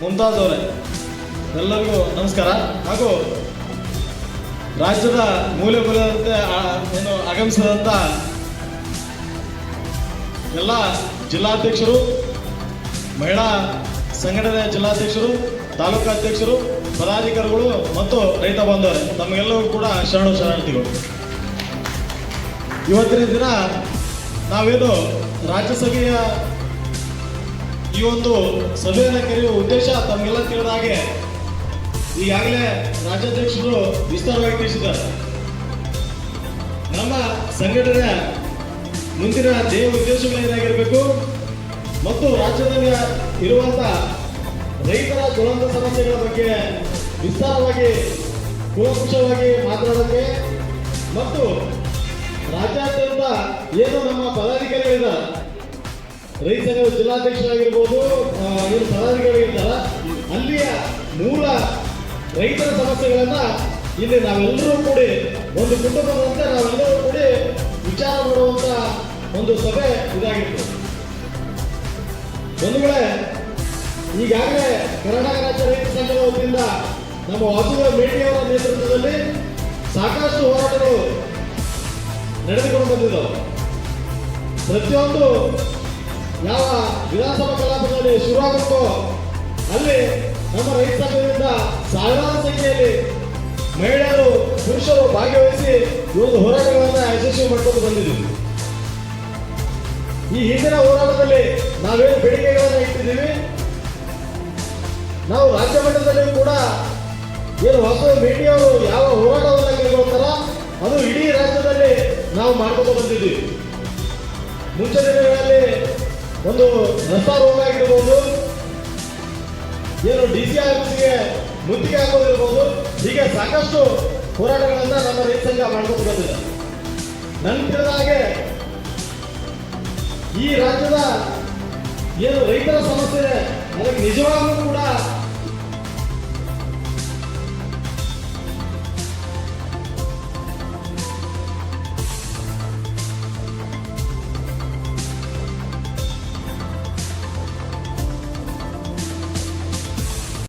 ಮುಮ್ತಾಜ್ ಅವರೇ ಎಲ್ಲರಿಗೂ ನಮಸ್ಕಾರ. ಹಾಗೂ ರಾಜ್ಯದ ಮೂಲೆ ಮೂಲದಂತೆ ಏನು ಆಗಮಿಸಿದಂಥ ಎಲ್ಲ ಜಿಲ್ಲಾಧ್ಯಕ್ಷರು ಮಹಿಳಾ ಸಂಘಟನೆಯ ಜಿಲ್ಲಾಧ್ಯಕ್ಷರು ತಾಲೂಕಾಧ್ಯಕ್ಷರು ಪದಾಧಿಕಾರಿಗಳು ಮತ್ತು ರೈತ ಬಾಂಧವರು ತಮಗೆಲ್ಲರಿಗೂ ಕೂಡ ಶರಣು ಶರಣಾರ್ಥಿಗಳು. ಇವತ್ತಿನ ದಿನ ನಾವೇನು ರಾಜ್ಯಸಭೆಯ ಈ ಒಂದು ಸಭೆಯನ್ನು ಕರೆಯುವ ಉದ್ದೇಶ ತಮಗೆಲ್ಲ ತಿಳಿದ ಹಾಗೆ ಈಗಾಗಲೇ ರಾಜ್ಯಾಧ್ಯಕ್ಷರು ವಿಸ್ತಾರವಾಗಿ ತಿಳಿಸಿದ್ದಾರೆ. ನಮ್ಮ ಸಂಘಟನೆಯ ಮುಂದಿನ ಧ್ಯೇಯ ಉದ್ದೇಶಗಳೇನಾಗಿರಬೇಕು? ಮತ್ತು ರಾಜ್ಯದಲ್ಲಿ ಇರುವಂತ ರೈತರ ದುರಂತ ಸಮಸ್ಯೆಗಳ ಬಗ್ಗೆ ವಿಸ್ತಾರವಾಗಿ, ಕೂಲಂಕುಷವಾಗಿ ಮಾತನಾಡಕ್ಕೆ ಮತ್ತು ರಾಜ್ಯಾದ್ಯಂತ ಏನು ನಮ್ಮ ಪದಾಧಿಕಾರಿಗಳಿದ್ದಾರೆ? ರೈತರು ಜಿಲ್ಲಾಧ್ಯಕ್ಷರಾಗಿರ್ಬೋದು ಏನು ಪದಾಧಿಕಾರಿಗಳಿದ್ದಾರ? ಅಲ್ಲಿಯ ಮೂಲ ರೈತರ ಸಮಸ್ಯೆಗಳನ್ನ ಇಲ್ಲಿ ನಾವೆಲ್ಲರೂ ಕೂಡಿ ಒಂದು ಕುಟುಂಬದಂತೆ ನಾವೆಲ್ಲರೂ ಕೂಡಿ ವಿಚಾರ ಮಾಡುವಂತ ಒಂದು ಸಭೆ ಇದಾಗಿತ್ತು ವೇಳೆ ಈಗಾಗಲೇ ಕರ್ನಾಟಕ ರಾಜ್ಯ ರೈತ ಸಂಘದ ವತಿಯಿಂದ ನಮ್ಮ ವಾಸುದೇವ ಮೇಟಿಯವರ ನೇತೃತ್ವದಲ್ಲಿ ಸಾಕಷ್ಟು ಹೋರಾಟಗಳು ನಡೆದುಕೊಂಡು ಬಂದಿದ್ದವು. ಪ್ರತಿಯೊಂದು ಯಾವ ವಿಧಾನಸಭಾ ಕಲಾಪದಲ್ಲಿ ಶುರುವಾಗುತ್ತೋ ಅಲ್ಲಿ ನಮ್ಮ ರೈತ ಸಂಘದಿಂದ ಸಾವಿರಾರು ಸಂಖ್ಯೆಯಲ್ಲಿ ಮಹಿಳೆಯರು, ಪುರುಷರು ಭಾಗವಹಿಸಿ ಒಂದು ಹೋರಾಟಗಳನ್ನು ಯಶಸ್ವಿ ಮಾಡ್ಕೊಂಡು ಬಂದಿದ್ದೀವಿ. ಈ ಹಿಂದಿನ ಹೋರಾಟದಲ್ಲಿ ನಾವೇನು ಬೇಡಿಕೆಗಳನ್ನು ಇಟ್ಟಿದ್ದೀವಿ? ನಾವು ರಾಜ್ಯ ಮಟ್ಟದಲ್ಲಿ ಕೂಡ ಏನು ಹೊಸ ಮೀಡಿಯಾವು ಯಾವ ಹೋರಾಟವನ್ನು ಕೈಗೊಳ್ತಾರ ಅದು ಇಡೀ ರಾಜ್ಯದಲ್ಲಿ ನಾವು ಮಾಡ್ಕೊಂಡು ಬಂದಿದ್ದೀವಿ. ಮುಂಚೆ ದಿನಗಳಲ್ಲಿ ಒಂದು ರಸ್ತಾ ರೋಗ ಆಗಿರ್ಬೋದು, ಏನು ಡಿ ಸಿ ಆಫೀಸ್ಗೆ ಮುತ್ತಿಗೆ ಹಾಕೋದಿರ್ಬೋದು, ಹೀಗೆ ಸಾಕಷ್ಟು ಹೋರಾಟಗಳನ್ನು ನಮ್ಮ ರೈತ ಸಂಘ ಮಾಡ್ಕೊಂಡು ಬಂದಿದೆ. ನಂತರದ ಹಾಗೆ ಈ ರಾಜ್ಯದ ಏನು ರೈತರ ಸಮಸ್ಯೆ ಅದಕ್ಕೆ ನಿಜವಾಗ್ಲೂ ಕೂಡ